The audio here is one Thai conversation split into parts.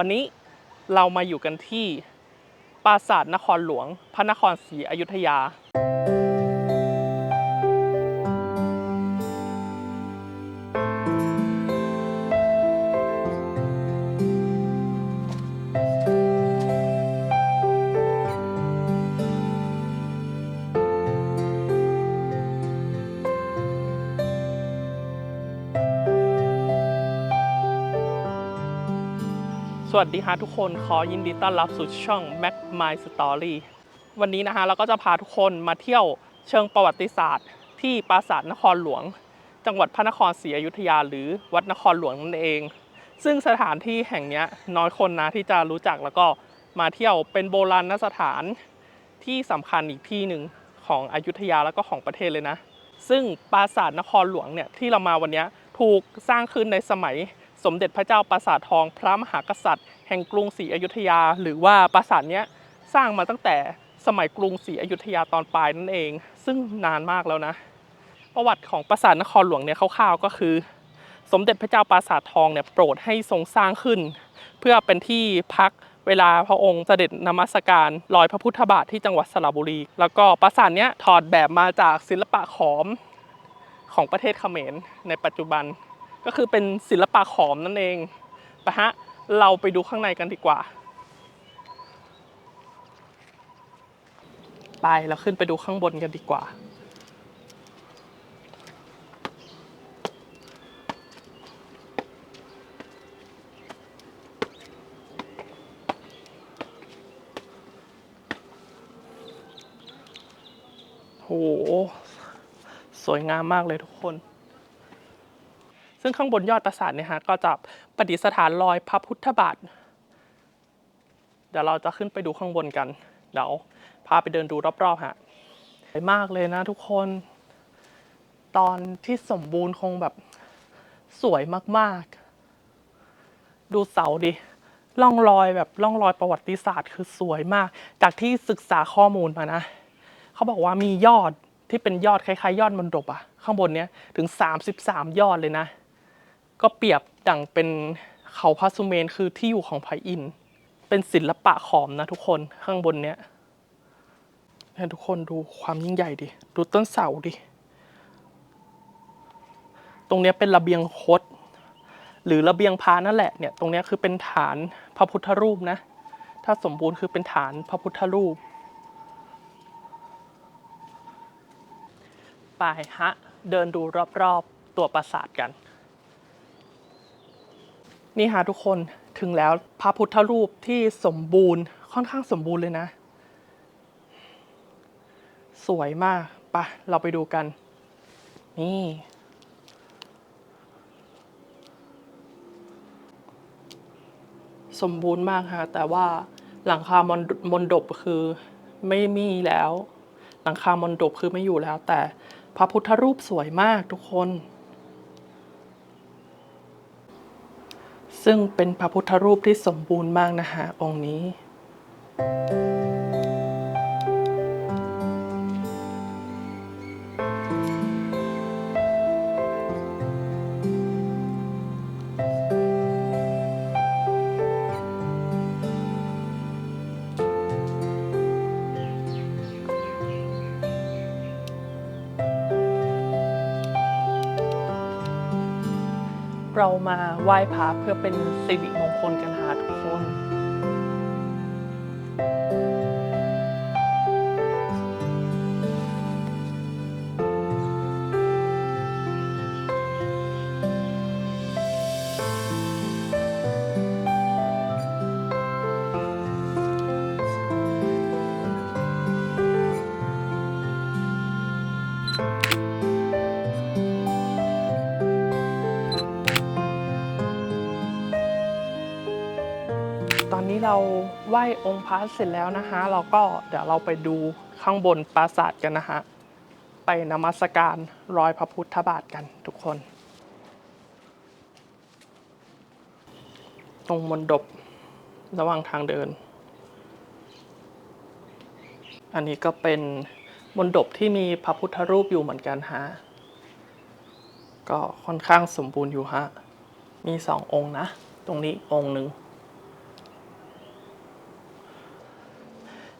วันนี้เรามาอยู่กันที่ปราสาทนครหลวง พระนครศรีอยุธยา สวัสดีฮะทุกคนขอยินดีต้อนรับสู่ช่อง Mac My Story วันนี้นะฮะเราก็จะพาทุกคนมาเที่ยวเชิงประวัติศาสตร์ ที่ปราสาทนครหลวง จังหวัดพระนครศรีอยุธยา หรือวัดนครหลวงนั่นเอง ซึ่งสถานที่แห่งนี้น้อยคนนะที่จะรู้จักแล้วก็มาเที่ยวเป็นโบราณสถานที่สำคัญอีกที่หนึ่งของอยุธยาแล้วก็ของประเทศเลยนะ ซึ่งปราสาทนครหลวงเนี่ยที่เรามาวันนี้ถูกสร้างขึ้นในสมัย สมเด็จพระเจ้าปราสาททองพระมหากษัตริย์ แห่งกรุงศรีอยุธยา หรือว่าปราสาทเนี้ยสร้างมาตั้งแต่สมัยกรุงศรีอยุธยาตอนปลายนั่นเอง ซึ่งนานมากแล้วนะ ประวัติของปราสาทนครหลวงเนี่ยคร่าวๆก็คือ สมเด็จพระเจ้าปราสาททองเนี่ยโปรดให้ทรงสร้างขึ้น เพื่อเป็นที่พักเวลาพระองค์เสด็จนมัสการรอยพระพุทธบาทที่จังหวัดสระบุรี แล้วก็ปราสาทเนี้ยถอดแบบมาจากศิลปะขอมของประเทศเขมรในปัจจุบัน ก็คือเป็นศิลปะขอมนั่นเองไปฮะเราไปดูข้างในกันดีกว่า ไปเราขึ้นไปดูข้างบนกันดีกว่า โห สวยงามมากเลยทุกคน ซึ่งข้างบนยอดปราสาทเนี่ยฮะก็จะประดิษฐานรอยพระพุทธบาท เดี๋ยวเราจะขึ้นไปดูข้างบนกัน เดี๋ยวพาไปเดินดูรอบๆฮะสวยมากเลยนะทุกคน ตอนที่สมบูรณ์คงแบบสวยมากๆ ดูเสาดิร่องรอยแบบร่องรอยประวัติศาสตร์คือสวยมาก จากที่ศึกษาข้อมูลมานะ เขาบอกว่ามียอดที่เป็นยอดคล้ายๆ ยอดมนดบอะข้างบนเนี้ยถึง 33 ยอดเลยนะ ก็เปรียบดั่งเป็นเขาพระสุเมนคือที่อยู่ของพระอินทร์เป็นศิลปะขอมนะทุกคนข้างบนเนี้ยเนี่ยทุกคนดูความยิ่งใหญ่ดิดูต้นเสาดิ ตรงเนี้ยเป็นระเบียงคดหรือระเบียงพานั่นแหละเนี่ยตรงเนี้ยคือเป็นฐานพระพุทธรูปนะ ถ้าสมบูรณ์คือเป็นฐานพระพุทธรูปไปฮะ เดินดูรอบๆตัวปราสาทกัน นี่ฮะทุกคนถึงแล้วพระพุทธรูปที่สมบูรณ์ค่อนข้างสมบูรณ์เลยนะ สวยมากปะเราไปดูกัน นี่สมบูรณ์มากฮะแต่ว่าหลังคามนมนดบคือไม่มีแล้ว หลังคามนดบคือไม่อยู่แล้ว แต่พระพุทธรูปสวยมากทุกคน ซึ่งเป็นพระพุทธรูปที่สมบูรณ์มากนะฮะองค์นี้ เรามาไหว้พระเพื่อเป็นสิริมงคลกันหาทุกคน เราไหว้องค์พระเสร็จแล้วนะคะ เราก็เดี๋ยวเราไปดูข้างบนปราสาทกันนะฮะไปนมัสการรอยพระพุทธบาทกันทุกคน ตรงมนดบระหว่างทางเดิน อันนี้ก็เป็นมนดบที่มีพระพุทธรูปอยู่เหมือนกันฮะก็ค่อนข้างสมบูรณ์อยู่ฮะมีสององค์นะ ตรงนี้องค์หนึ่ง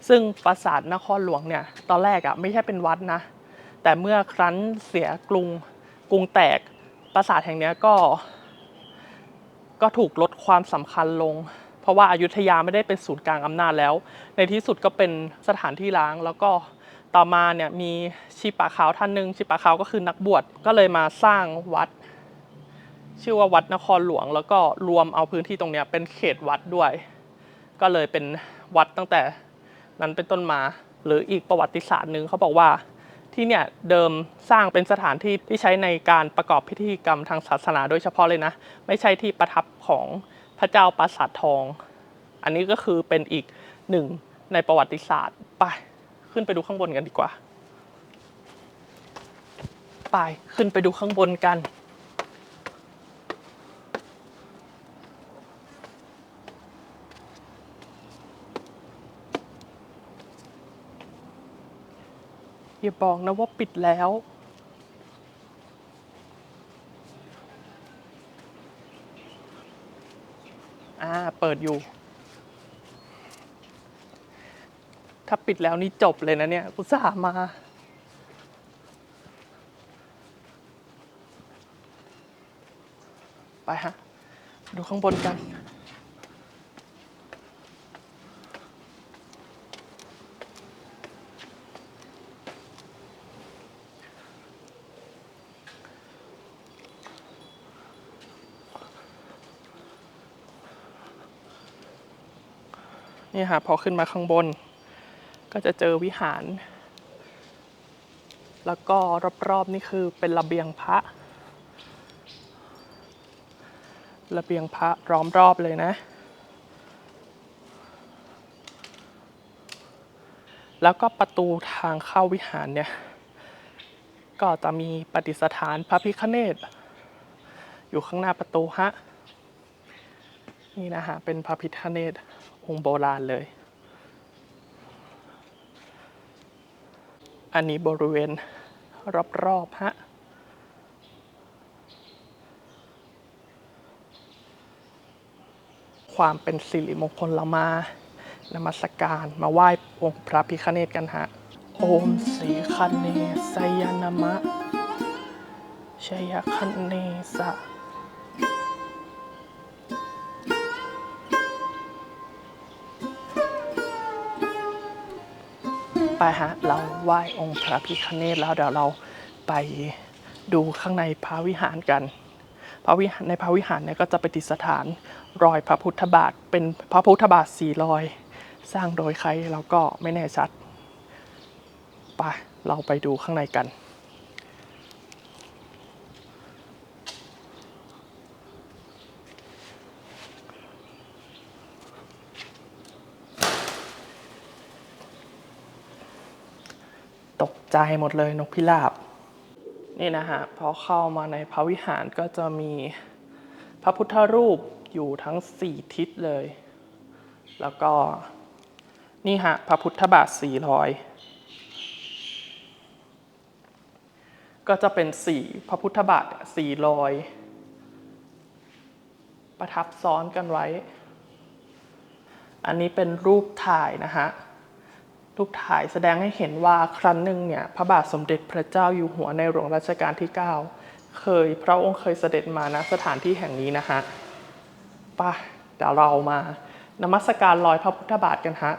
ซึ่งปราสาทนครหลวงเนี่ยตอนแรกอะไม่ใช่เป็นวัดนะแต่เมื่อครั้นเสียกรุงกรุงแตกปราสาทแห่งนี้ก็ ก็ถูกลดความสำคัญลง เพราะว่าอายุทยาไม่ได้เป็นศูนย์กลางอำนาจแล้ว ในที่สุดก็เป็นสถานที่ร้างแล้วก็ต่อมาเนี่ยมีชีปะขาวท่านหนึ่งชีปะขาวก็คือนักบวชก็เลยมาสร้างวัด ชื่อว่าวัดนครหลวง แล้วก็รวมเอาพื้นที่ตรงเนี้ยเป็นเขตวัดด้วย ก็เลยเป็นวัดตั้งแต่ นั้นเป็นต้นมา หรืออีกประวัติศาสตร์หนึ่งเขาบอกว่าที่เนี่ยเดิมสร้างเป็นสถานที่ที่ใช้ในการประกอบพิธีกรรมทางศาสนาโดยเฉพาะเลยนะ ไม่ใช่ที่ประทับของพระเจ้าปราสาททอง อันนี้ก็คือเป็นอีกหนึ่งในประวัติศาสตร์ไปขึ้นไปดูข้างบนกันดีกว่า ไปขึ้นไปดูข้างบนกัน อย่าบอกนะว่าปิดแล้ว อ่า เปิดอยู่ ถ้าปิดแล้วนี่จบเลยนะเนี่ยอุส่าห์มาไปฮะ ดูข้างบนกัน นี่ค่ะพอขึ้นมาข้างบน ก็จะเจอวิหาร แล้วก็รอบๆนี่คือเป็นระเบียงพระระเบียงพระล้อมรอบเลยนะ แล้วก็ประตูทางเข้าวิหารเนี่ย ก็จะมีปฏิสถานพระพิฆเนศอยู่ข้างหน้าประตูฮะ นี่นะฮะเป็นพระพิฆเนศ องค์โบราณเลย อันนี้บริเวณรอบๆฮะความเป็นสิริมงคลเรามานมัสการมาไหว้องค์พระพิฆเนศกันฮะ โอมสีคันเนสยานมะชยคันเนสะ ไปฮะ เราไหว้องค์พระพิฆเนศแล้วเดี๋ยวเราไปดูข้างในพระวิหารกัน พระวิหารในพระวิหารเนี่ยก็จะไปติสถานรอยพระพุทธบาท เป็นพระพุทธบาทสี่รอย สร้างโดยใครเราก็ไม่แน่ชัด ไป เราไปดูข้างในกัน ตกใจหมดเลยนกพิราบ นี่นะฮะพอเข้ามาในพระวิหารก็จะมีพระพุทธรูปอยู่ทั้งสี่ทิศเลย แล้วก็นี่ฮะพระพุทธบาทสี่รอยก็จะเป็นสี่พระพุทธบาทสี่รอย ประทับซ้อนกันไว้ อันนี้เป็นรูปถ่ายนะฮะ รูปถ่ายแสดงให้เห็นว่าครั้นหนึ่งเนี่ยพระบาทสมเด็จพระเจ้าอยู่หัวในหลวงรัชกาลที่ 9 เคยพระองค์เคยเสด็จมาณสถานที่แห่งนี้นะฮะป่ะเดี๋ยวเรามานมัสการรอยพระพุทธบาทกันฮะ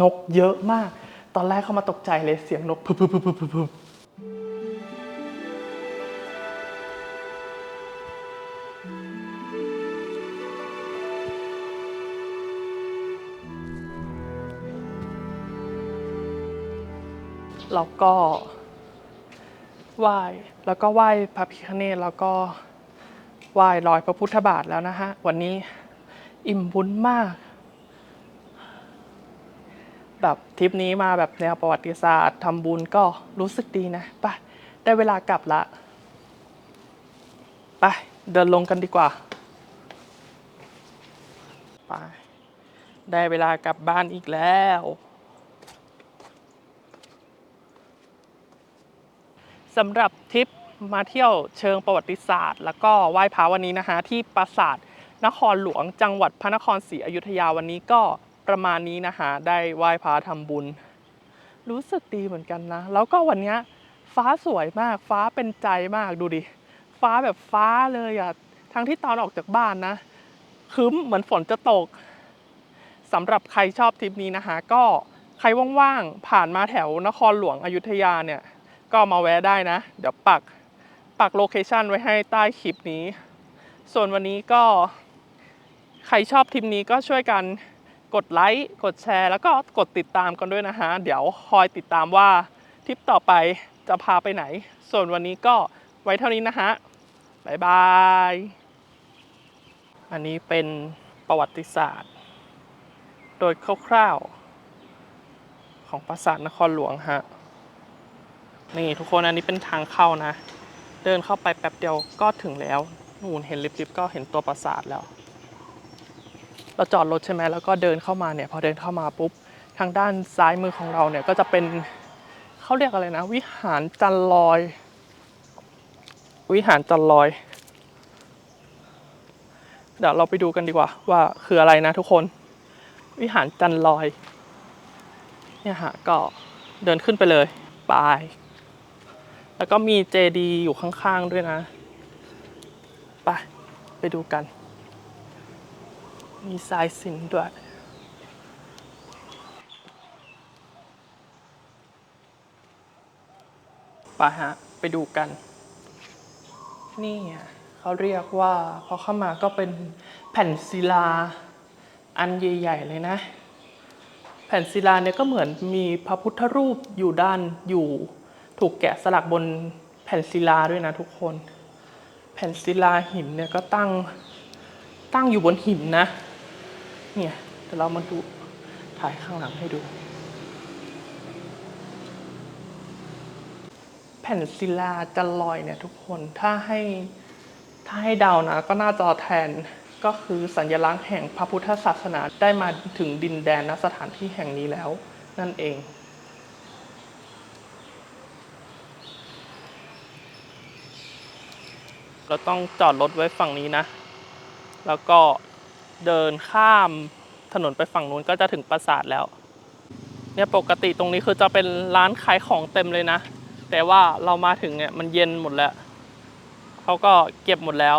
นกเยอะมาก ตอนแรกเข้ามาตกใจเลยเสียงนกพึบพึบพึบพึบพึบพึบ แล้วก็ไหว้แล้วก็ไหว้พระพิฆเนศแล้วก็ไหว้รอยพระพุทธบาทแล้วนะฮะวันนี้อิ่มบุญมาก แบบทริปนี้มาแบบแนวประวัติศาสตร์ทำบุญก็รู้สึกดีนะไปได้เวลากลับละไปเดินลงกันดีกว่าไปได้เวลากลับบ้านอีกแล้ว สำหรับทริปมาเที่ยวเชิงประวัติศาสตร์ แล้วก็ไหว้พระวันนี้นะคะที่ปราสาทนครหลวงจังหวัดพระนครศรีอยุธยาวันนี้ก็ประมาณนี้นะคะได้ไหว้พระทำบุญ รู้สึกดีเหมือนกันนะ แล้วก็วันนี้ฟ้าสวยมากฟ้าเป็นใจมากดูดิ ฟ้าแบบฟ้าเลยอะทั้งที่ตอนออกจากบ้านนะครึ้มเหมือนฝนจะตกสำหรับใครชอบทริปนี้นะคะ ก็ใครว่างๆผ่านมาแถวนครหลวงอยุธยาเนี่ย ก็มาแวะได้นะ เดี๋ยวปักปักโลเคชันไว้ให้ใต้คลิปนี้ ส่วนวันนี้ก็ ใครชอบทริปนี้ก็ช่วยกันกดไลค์ กดแชร์ แล้วก็กดติดตามกันด้วยนะฮะ เดี๋ยวคอยติดตามว่าทริปต่อไปจะพาไปไหน ส่วนวันนี้ก็ไว้เท่านี้นะฮะบ๊ายบาย อันนี้เป็นประวัติศาสตร์ โดยคร่าวๆของปราสาทนครหลวงฮะ นี่ทุกคนอันนี้เป็นทางเข้านะ เดินเข้าไปแป๊บเดียวก็ถึงแล้วนู่นเห็นลิฟต์ๆก็เห็นตัวปราสาทแล้ว เราจอดรถใช่ไหมแล้วก็เดินเข้ามาเนี่ยพอเดินเข้ามาปุ๊บทางด้านซ้ายมือของเราเนี่ยก็จะเป็นเขาเรียกอะไรนะ วิหารจันลอย วิหารจันลอย เดี๋ยวเราไปดูกันดีกว่า ว่าคืออะไรนะทุกคน วิหารจันลอยเนี่ยฮะก็เดินขึ้นไปเลยไป แล้วก็มีเจดีอยู่ข้างๆด้วยนะ ไป ไปดูกัน มีสายสินด้วย ไปฮะ ไปดูกัน นี่อะเขาเรียกว่า พอเข้ามาก็เป็นแผ่นศิลา อันใหญ่ๆเลยนะ แผ่นศิลาเนี่ยก็เหมือนมีพระพุทธรูปอยู่ด้านอยู่ ถูกแกะสลักบนแผ่นศิลาด้วยนะทุกคน แผ่นศิลาหินเนี่ยก็ตั้งตั้งอยู่บนหินนะ เนี่ยเดี๋ยวเรามาดูถ่ายข้างหลังให้ดู แผ่นศิลาจันลอยเนี่ยทุกคนถ้าให้ถ้าให้เดานะก็น่าจะแทนก็คือสัญลักษณ์แห่งพระพุทธศาสนาได้มาถึงดินแดนณสถานที่แห่งนี้แล้ว นั่นเอง เราต้องจอดรถไว้ฝั่งนี้นะ แล้วก็เดินข้ามถนนไปฝั่งนู้นก็จะถึงปราสาทแล้ว เนี่ยปกติตรงนี้คือจะเป็นร้านขายของเต็มเลยนะ แต่ว่าเรามาถึงเนี่ยมันเย็นหมดแล้ว เขาก็เก็บหมดแล้ว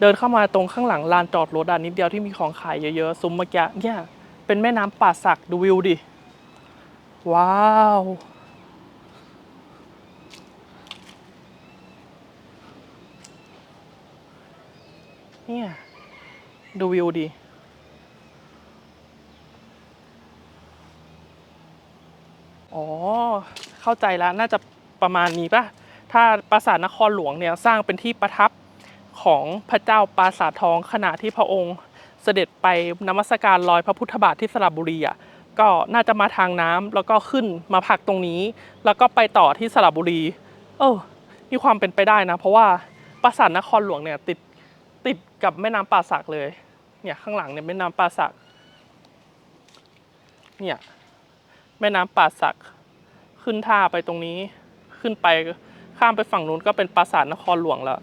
เดินเข้ามาตรงข้างหลังลานจอดรถอะนิดเดียวที่มีของขายเยอะๆ ซุ้มเมื่อกี้เนี่ยเป็นแม่น้ำป่าสักดูวิวดิ ว้าว เนี่ย ดูวิวดิอ๋อ เข้าใจแล้วน่าจะประมาณนี้ป่ะถ้าปราสาทนครหลวงเนี่ยสร้างเป็นที่ประทับของพระเจ้าปราสาททองขณะที่พระองค์เสด็จไปนมัสการรอยพระพุทธบาทที่สระบุรีอะก็น่าจะมาทางน้ำแล้วก็ขึ้นมาพักตรงนี้ แล้วก็ไปต่อที่สระบุรี เออมีความเป็นไปได้นะ เพราะว่าปราสาทนครหลวงเนี่ยติด ติดกับแม่น้ำป่าสักเลย เนี่ยข้างหลังเนี่ยแม่น้ำป่าสัก เนี่ยแม่น้ำป่าสัก ขึ้นท่าไปตรงนี้ ขึ้นไปข้ามไปฝั่งนู้นก็เป็นปราสาทนครหลวงแล้ว